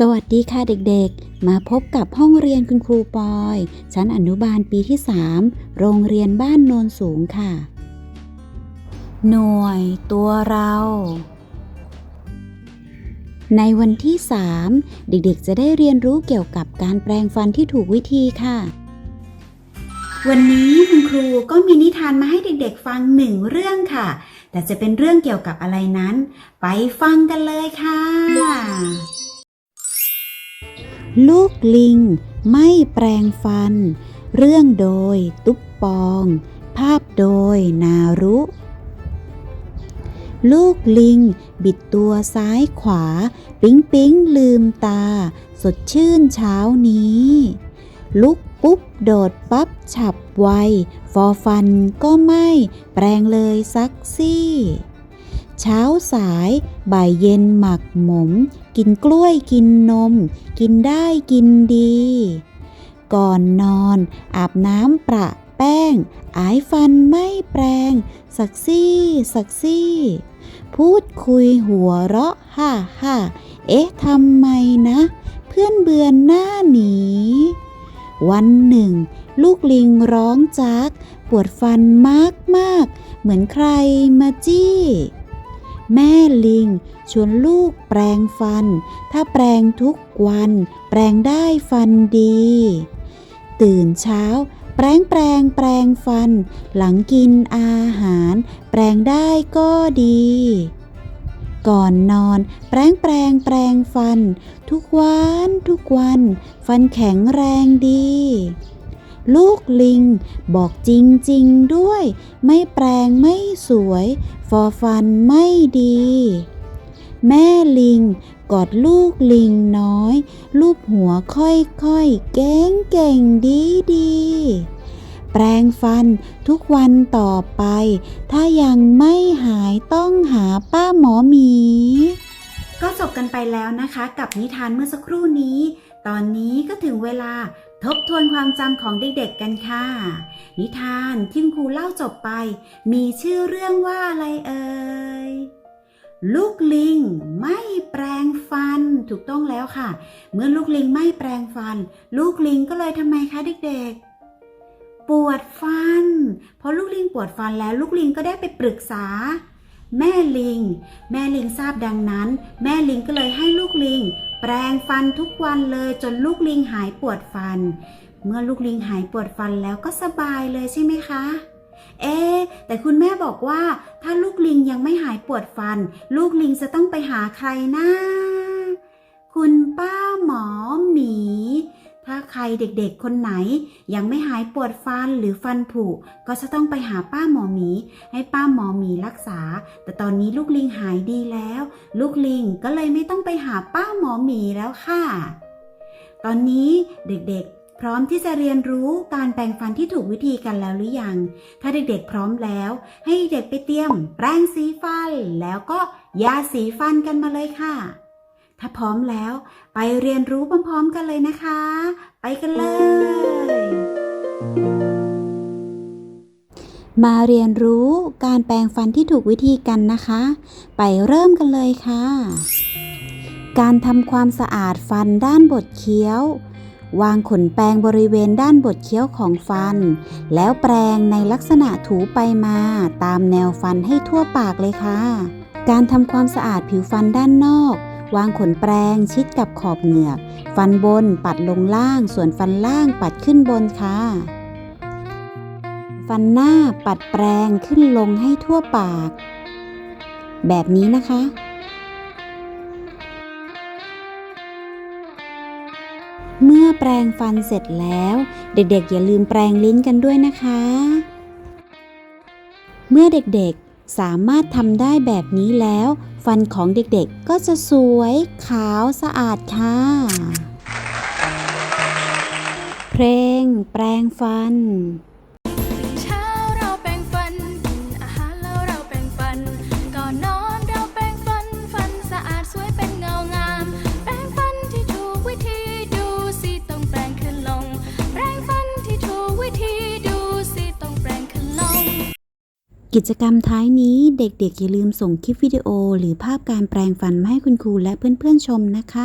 สวัสดีค่ะเด็กๆ มาพบกับห้องเรียนคุณครูปอย ชั้นอนุบาลปีที่ 3 โรงเรียนบ้านโนนสูงค่ะ หน่วยตัวเรา ในวันที่ 3 เด็กๆ จะได้เรียนรู้เกี่ยวกับการแปรงฟันที่ถูกวิธีค่ะ วันนี้คุณครูก็มีนิทานมาให้เด็กๆ ฟังหนึ่งเรื่องค่ะ แต่จะเป็นเรื่องเกี่ยวกับอะไรนั้น ไปฟังกันเลยค่ะ ลูกลิง ไม่แปรงฟัน เรื่องโดยตุ๊บปอง ภาพโดยนารุ ลูกลิง บิดตัวซ้ายขวา ปิ๊งปิ๊งลืมตา สดชื่นเช้านี้ ลุกปุ๊บโดดปั๊บฉับไว ฟอฟันก็ไม่ แปรงเลยสักซี่ ช้าสาย บ่ายเย็นหมักหมม กินกล้วยกินนม กินได้กินดี ก่อนนอน อาบน้ำประแป้ง อายฟันไม่แปรง สักซี่ สักซี่ พูดคุยหัวเราะฮ่าฮ่าเอ๊ะทำไมนะ เพื่อนเบือนหน้าหนีวันหนึ่ง ลูกลิงร้องจาก ปวดฟันมากมากๆเหมือนใครมาจี้ แม่ลิง ชวนลูกแปรงฟัน ถ้าแปรงทุกวัน แปรงได้ฟันดี ตื่นเช้า แปรงแปรงแปรงฟัน หลังกินอาหาร แปรงได้ก็ดี ก่อนนอน แปรงแปรงแปรงฟัน ทุกวันทุกวัน ฟันแข็งแรงดี ลูกลิง บอกจริงๆด้วย ไม่แปรงไม่สวย ฟอฟันไม่ดี แม่ลิงกอดลูกลิงน้อย ลูบหัวค่อยๆ เก่งเก่งดีดีแปรงฟันทุกวันต่อไป ถ้ายังไม่หายต้องหาป้าหมอหมี ก็จบกันไปแล้วนะคะ กับนิทานเมื่อสักครู่นี้ ตอนนี้ก็ถึงเวลา ทบทวนความจำของเด็กๆกันค่ะ นิทานที่ครูเล่าจบไป มีชื่อเรื่องว่าอะไรเอ่ย ลูกลิงไม่แปรงฟันถูกต้องแล้วค่ะ เมื่อลูกลิงไม่แปรงฟัน ลูกลิงก็เลยทำไมคะเด็กๆ ปวดฟันพอลูกลิงปวดฟันแล้วลูกลิงก็ได้ไปปรึกษา แม่ลิง แม่ลิงทราบดังนั้น แม่ลิงก็เลยให้ลูกลิง แปรงฟันทุกวันเลยจนลูกลิงหายปวดฟัน เมื่อลูกลิงหายปวดฟันแล้วก็สบายเลยใช่ไหมคะ เอ๊แต่คุณแม่บอกว่า ถ้าลูกลิงยังไม่หายปวดฟัน ลูกลิงจะต้องไปหาใครนะ คุณป้าหมอหมี ใครเด็กๆ คนไหน ยังไม่หายปวดฟันหรือฟันผุก็จะต้องไปหาป้าหมอหมี ให้ป้าหมอหมีรักษา แต่ตอนนี้ลูกลิงหายดีแล้ว ลูกลิงก็เลยไม่ต้องไปหาป้าหมอหมีแล้วค่ะ ตอนนี้เด็กๆ พร้อมที่จะเรียนรู้การแปรงฟันที่ถูกวิธีกันแล้วหรือยัง ถ้าเด็กๆ พร้อมแล้ว ให้เด็กไปเตรียม แปรงสีฟันแล้วก็ยาสีฟันกันมาเลยค่ะ ถ้าพร้อมแล้ว ไปเรียนรู้พร้อมๆกันเลยนะคะ ไปกันเลย มาเรียนรู้การแปรงฟันที่ถูกวิธีกันนะคะ ไปเริ่มกันเลยค่ะ การทำความสะอาดฟันด้านบดเคี้ยว วางขนแปรงบริเวณด้านบดเคี้ยวของฟัน แล้วแปรงในลักษณะถูไปมาตามแนวฟันให้ทั่วปากเลยค่ะการทำความสะอาดผิวฟันด้านนอก วางขนแปรงชิดกับขอบเหงือก ฟันบนปัดลงล่าง ส่วนฟันล่างปัดขึ้นบนค่ะ ฟันหน้าปัดแปรงขึ้นลงให้ทั่วปาก แบบนี้นะคะเมื่อแปรงฟันเสร็จแล้ว เด็กๆ อย่าลืมแปรงลิ้นกันด้วยนะคะ เมื่อเด็กๆ สามารถทำได้แบบนี้แล้ว ฟันของเด็กๆก็จะสวยขาวสะอาดค่ะ เพลงแปลงฟัน กิจกรรมท้ายนี้เด็กๆอย่าลืมส่งคลิปวิดีโอ หรือภาพการแปลงฟันมาให้คุณครูและเพื่อนๆชมนะคะ